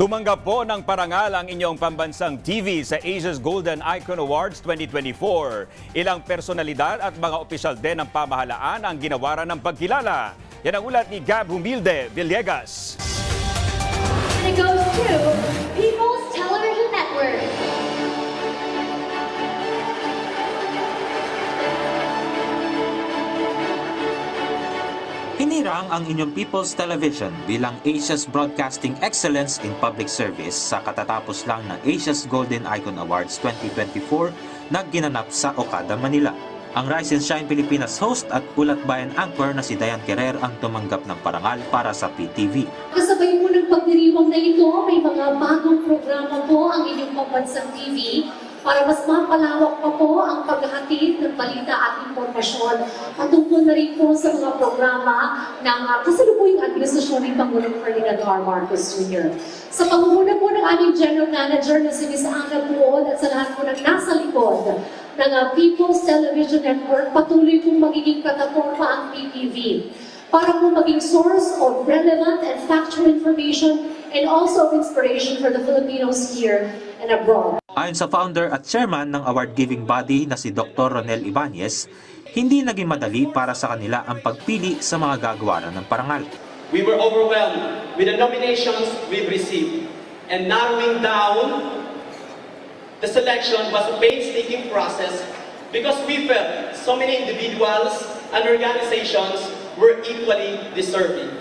Tumanggap po ng parangal ang inyong pambansang TV sa Asia's Golden Icon Awards 2024. Ilang personalidad at mga opisyal din ng pamahalaan ang ginawaran ng pagkilala. Yan ang ulat ni Gab Humilde Villegas. And it goes to Hinirang ang inyong People's Television bilang Asia's Broadcasting Excellence in Public Service sa katatapos lang ng Asia's Golden Icon Awards 2024 na ginanap sa Okada, Manila. Ang Rise and Shine Pilipinas host at ulat bayan anchor na si Diane Ferrer ang tumanggap ng parangal para sa PTV. Kasabay po ng pagdiriwang na ito, may mga bagong programa po ang inyong pambansang TV para mas mapalawak pa po ang paghahatid ng balita at impormasyon patungkol na rin po sa mga programa ng uh, kasalukuyang administrasyon ni Pangulong Ferdinand R. Marcos Jr. Sa pangunguna po ng aming General Manager na si Ms. Ana Buod at sa lahat po ng nasa likod ng uh, People's Television Network, patuloy pong magiging plataforma ang PTV para po maging source of relevant and factual information and also of inspiration for the Filipinos here and abroad. Ayon sa founder at chairman ng award-giving body na si Dr. Ronel Ibanez, hindi naging madali para sa kanila ang pagpili sa mga gagawaran ng parangal. We were overwhelmed with the nominations we've received. And narrowing down the selection was a painstaking process because we felt so many individuals and organizations were equally deserving.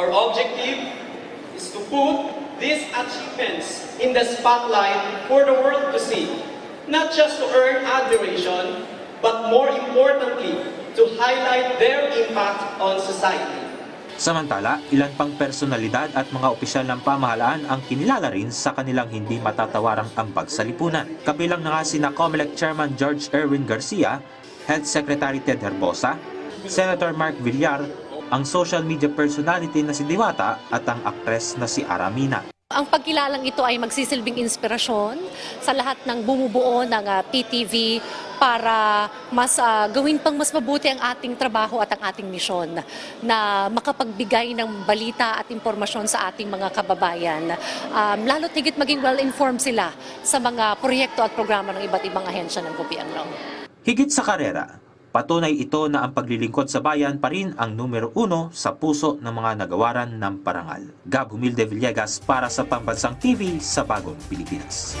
Our objective is to put these achievements in the spotlight for the world to see, not just to earn admiration, but more importantly, to highlight their impact on society. Samantala, ilan pang personalidad at mga opisyal ng pamahalaan ang kinilala rin sa kanilang hindi matatawarang ambag sa lipunan. Kabilang na nga sina COMELEC Chairman George Erwin Garcia, Health Secretary Ted Herbosa, Senator Mark Villar, ang social media personality na si Diwata at ang aktres na si Aramina. Ang pagkilalang ito ay magsisilbing inspirasyon sa lahat ng bumubuo ng ah, PTV para mas ah, gawin pang mas mabuti ang ating trabaho at ang ating misyon na makapagbigay ng balita at impormasyon sa ating mga kababayan. Um, lalo't higit maging well-informed sila sa mga proyekto at programa ng iba't ibang ahensya ng gobyerno. Higit sa karera, patunay ito na ang paglilingkod sa bayan pa rin ang numero uno sa puso ng mga nagawaran ng parangal. Gab Humilde Villegas para sa Pambansang TV sa Bagong Pilipinas.